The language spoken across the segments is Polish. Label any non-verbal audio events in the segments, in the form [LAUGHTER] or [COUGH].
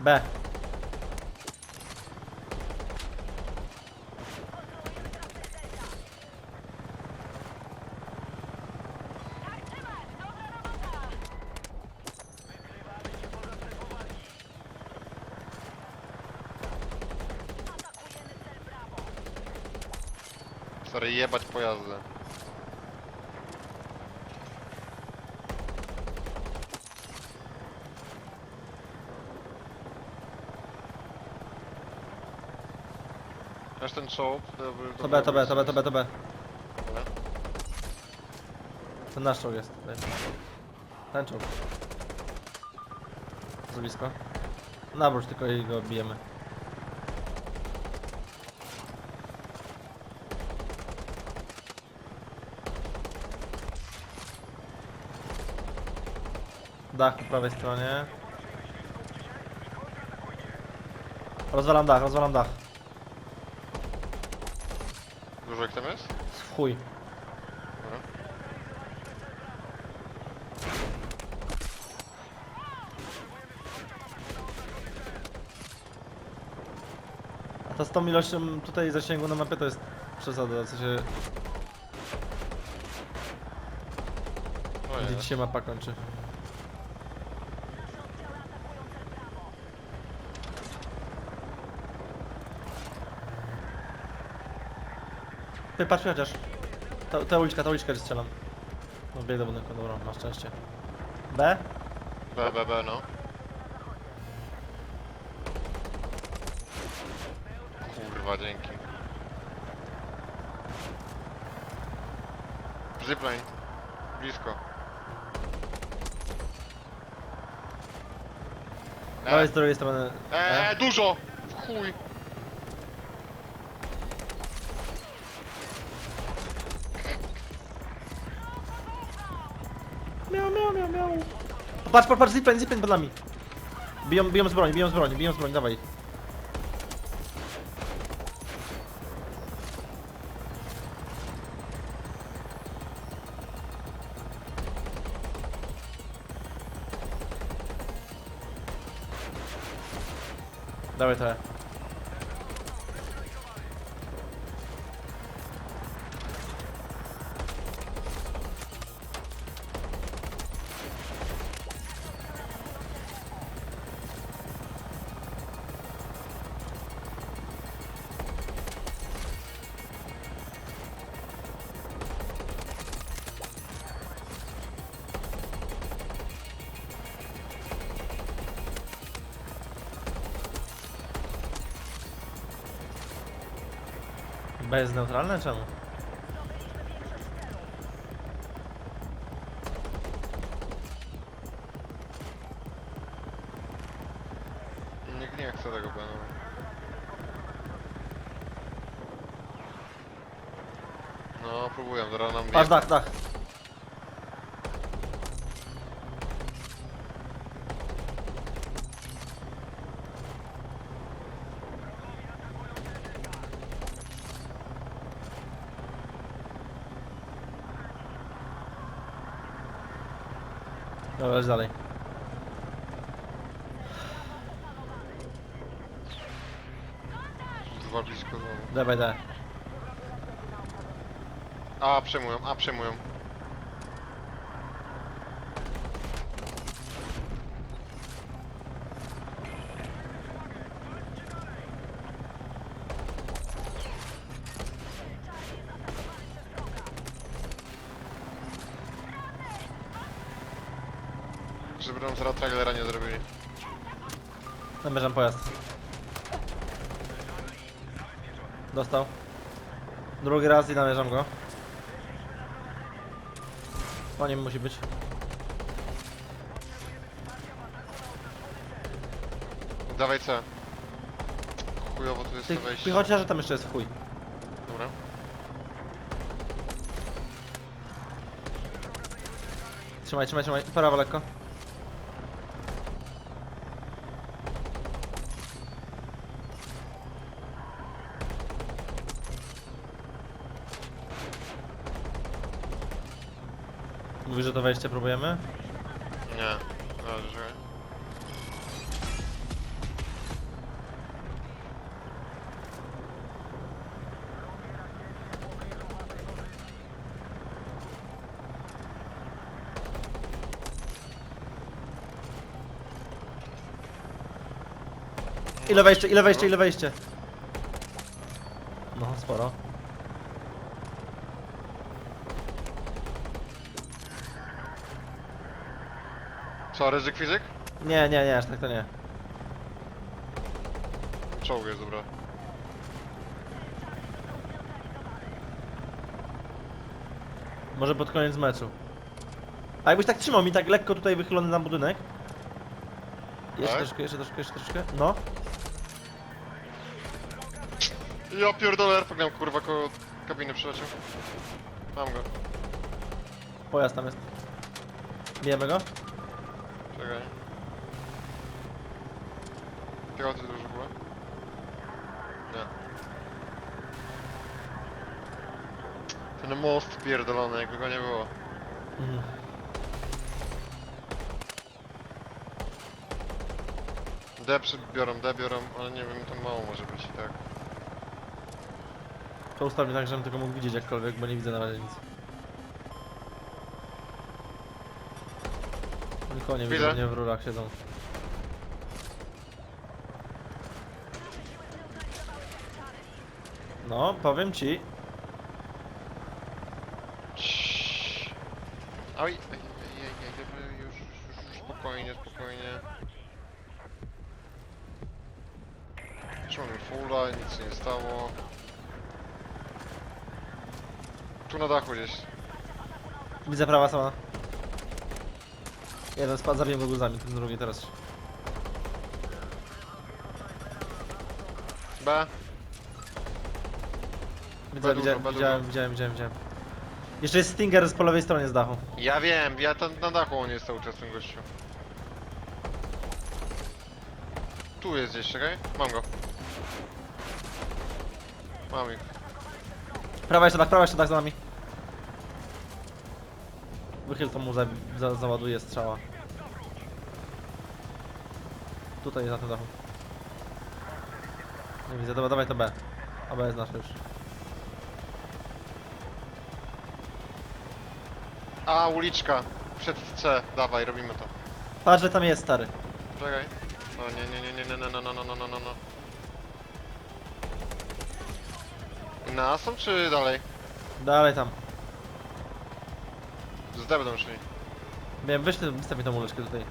B. Stary, jebać pojazdy. Masz ten czołg? To B, to B, to B, to B, to B. Ten nasz czołg jest. tutaj. Ten czołg. Za blisko. Nawróć tylko i go bijemy. Dach po prawej stronie. Rozwalam dach, rozwalam dach. Dużo jak tam jest? W chuj. Dobra. A to z tą ilością tutaj zasięgu na mapie to jest przesada, w sensie O gdzie jest. dzisiaj mapa kończy. Patrz chociaż. Ta, ta uliczka, ta uliczka gdzie strzelam. No bieg do budynku, dobra, masz szczęście. B? B, B, B, no. Kurwa, dzięki. Zipline. Blisko. E, z drugiej strony. e, dużo! W chuj! Patrz, patrz, patrz, zipline, zipline pod nami. Biją, biją z broni, biją z broni, biją z broni, dawaj. Dawaj to. B jest neutralne? Czemu? Nikt nie chce tego planu. No, próbuję, zaraz nam Patrz, dach, dach. Dobra, leć dalej. Dwa blisko znowu. Dawaj, dawaj. A, przejmują, a, przejmują. Żeby nam zaraz trailera nie zrobili. Namierzam pojazd. Dostał. Drugi raz i namierzam go. Po nim musi być. Dawaj C. Chujowo tu jest Ty, to wejście. ty chociaż tam jeszcze jest w chuj. Dobra. Trzymaj, trzymaj, trzymaj. Prawo lekko. Mówisz, że to wejście próbujemy? Nie, dobrze. Ile wejście, ile wejście, ile wejście? Co, ryzyk fizyk? Nie, nie, nie, aż tak to nie. Czołg jest, dobra. Może pod koniec meczu. A jakbyś tak trzymał mi tak lekko tutaj wychylony na budynek. Jeszcze Tak? troszkę, jeszcze troszkę, jeszcze troszkę. No. Ja pierdolę, RPG kurwa koło kabiny przyleciał. Mam go, Pojazd tam jest. Bijemy go? Czekaj. Piechoty dużo było? Nie. Ten most pierdolony, jakby go nie było. Mhm. D przy- biorą, D biorą, ale nie wiem, to mało może być, tak. To ustawię tak, żebym tylko mógł widzieć jakkolwiek, bo nie widzę na razie nic. Nikogo nie widzę, Widzę. nie w rurach siedzą. No, powiem ci. Ciii. Oj, ej, ej, ej, ej, dobra, już, już, już, spokojnie, spokojnie. Trzymamy fulla, nic się nie stało. Tu na dachu gdzieś. Widzę prawa sama. Jeden spadł, zabiję go guzami, ten drugi teraz. B. Widzę, widziałem, widziałem, widziałem, widziałem, widziałem. Jeszcze jest Stinger z po lewej stronie z dachu. Ja wiem, ja tam na dachu on jest cały czas ten gościu. Tu jest gdzieś, czekaj. Mam go. Mam ich. Prawa jeszcze tak, prawa jeszcze tak za nami. Wychyl to mu za, za, załaduje strzała. Tutaj na tym dachu. Nie widzę, dobra, dawaj to B. A B jest nasze już. A, uliczka. Przed C. Dawaj, robimy to. Patrz, że tam jest stary. Czekaj. O nie, nie, nie, nie, nie, no, no, no, no, no, no, no. Na są czy dalej? Dalej tam. Z D będą szli. Wiem, weź ty, wystaw mi tą uliczkę tutaj.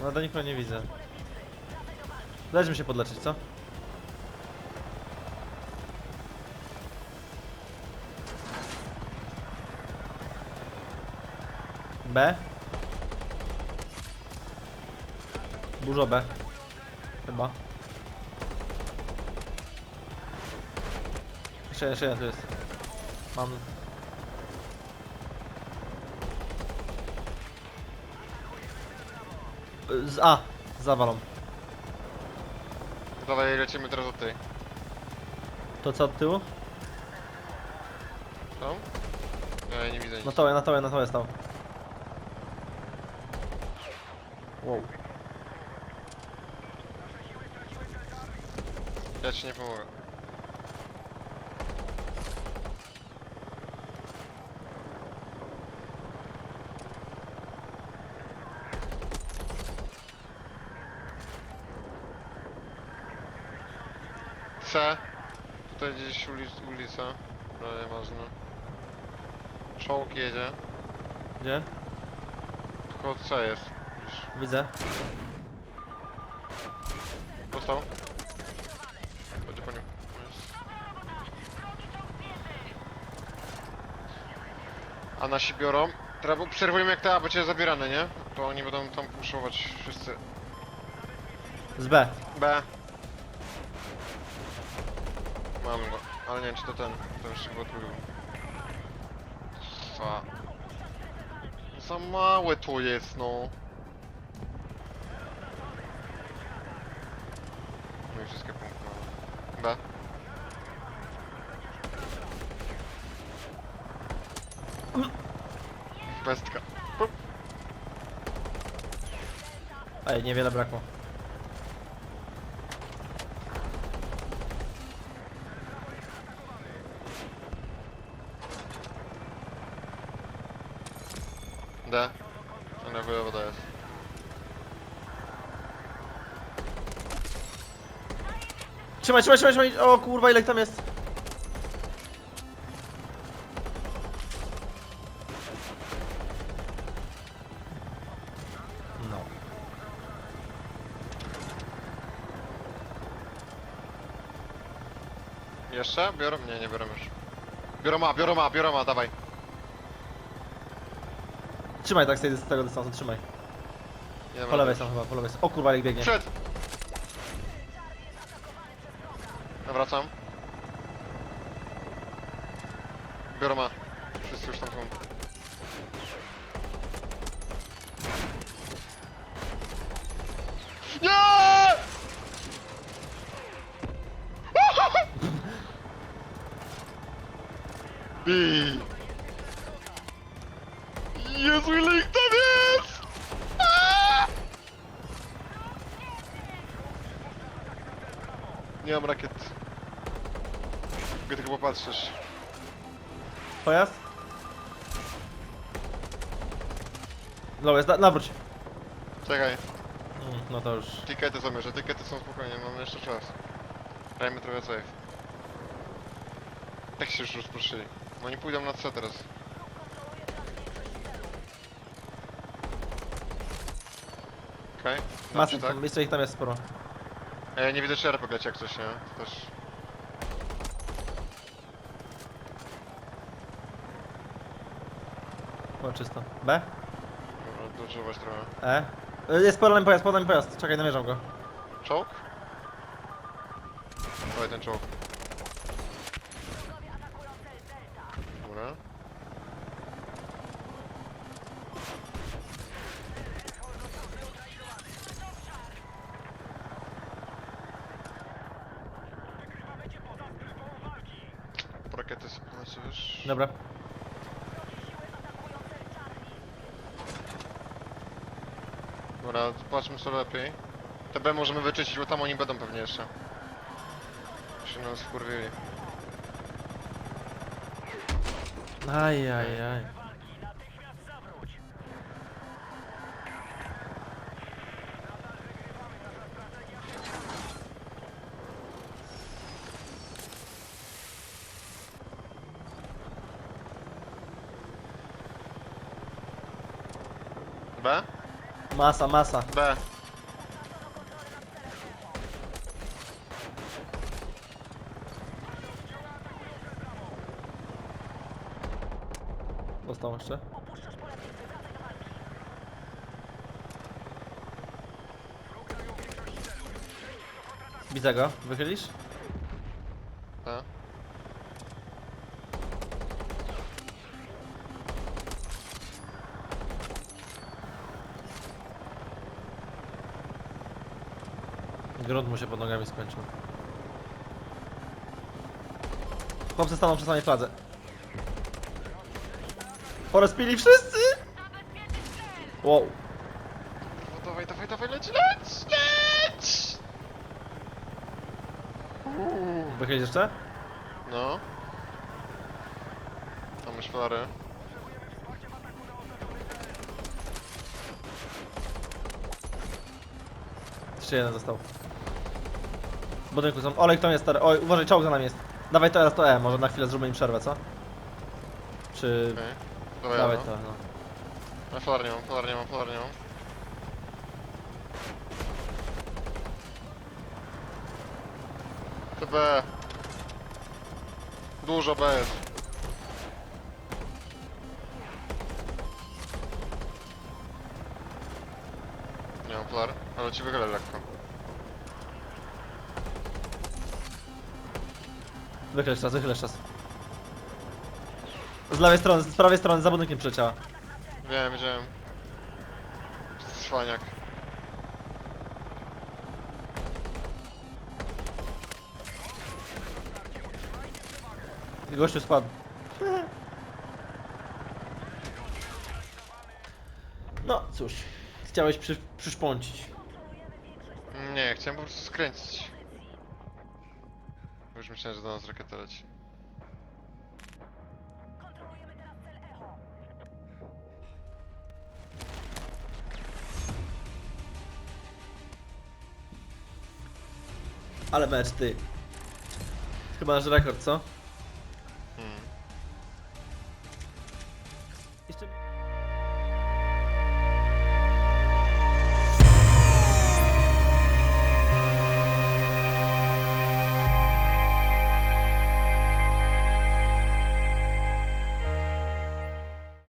No do nikogo nie widzę. Dajmy się podleczyć, co? B? Dużo B. Chyba. Jeszcze, jeszcze jeden tu jest. Mam Z A, zawalą. Dawaj, lecimy teraz od tej. To co od tyłu? Tam? Nie, nie widzę nic. Na tołę, na tołę, na tołę stał. Wow. Ja ci nie pomogę. C. Tutaj gdzieś ulic, ulica. No nieważne. Czołg jedzie. Gdzie? Tylko C jest. Widzisz. Widzę. Dostał. Będzie po nim. Jest. A nasi biorą. Teraz obserwujemy jak te A będzie zabierane, nie? To oni będą tam puszować wszyscy. Z B. B. Mamy go. Ale nie wiem czy to ten. To jeszcze chyba drugi. Fa. Za małe to jest no. No i wszystkie punkty mamy. B. Pestka. Ej, niewiele brakło. D. Ale chujowo to jest. Trzymaj, trzymaj, trzymaj, trzymaj! O kurwa, ile ich tam jest? No. Jeszcze? Biorą? Nie, nie biorą już. Biorą ma, biorą ma, biorą ma, dawaj. Trzymaj tak z, tej, z tego dystansu, trzymaj. Nie Po lewej są chyba, po lewej są. O kurwa, jak biegnie. Przed! Ja wracam. Biorą ma. Wszyscy już tam są. Nie! [LAUGHS] Bij! Jezu, ile ich tam jest! Aaaa! Nie mam rakiet. Mogę tylko popatrzeć. Pojazd? No jest, na, nawróć. Czekaj, Mm, no to już. tikety są jeszcze, tikety są spokojnie, mamy jeszcze czas. Grajmy trochę safe. Tak się już rozproszyli. No oni pójdą na C teraz. Okej, okay. Masy, tak? tam, jeszcze ich tam jest sporo. Ja nie widzę RPG leci jak coś, nie? To też... Było czysto. B? Dobra, dożywać trochę. E? Y, Jest podany pojazd, podany pojazd. Czekaj, namierzam go. Czołg? Dawaj ten czołg. Dobra. Rakiety sobie wiesz? Dobra. Dobra, zobaczmy co lepiej. TB możemy wyczyścić, bo tam oni będą pewnie jeszcze. Się nas wkurwili. Aj, aj, aj. B? Masa, masa. B. Dostał jeszcze. Widzę go. Wychylisz? B. Grunt mu się pod nogami skończył. Chłopcy staną przy samej fladze. Porozpili wszyscy! Wow. No dawaj, dawaj, dawaj, leć, leć, leć! Wychylisz jeszcze? No. Tam już flary. Jeszcze jeden został. W budynku są. Olej, kto jest stary? Oj, uważaj, czołg za nami jest. Dawaj teraz to E, może na chwilę zróbmy im przerwę, co? Czy... Okej. Dawaj, Dawaj no. to, no. Ja flar nie mam, flar nie mam, flar nie mam. TB. Dużo B jest. Nie mam flar, ale ci wychylę lekko. Wychylisz czas, wychylisz czas. Z lewej strony, z prawej strony, za budynkiem przyleciała. Wiem, wiedziałem. Cwaniak. I gościu spadł. No cóż, chciałeś przy, przyszpącić. Nie, chciałem po prostu skręcić. Już myślałem, że do nas rakieta leci. Ale mecz, ty. Chyba nasz rekord, co?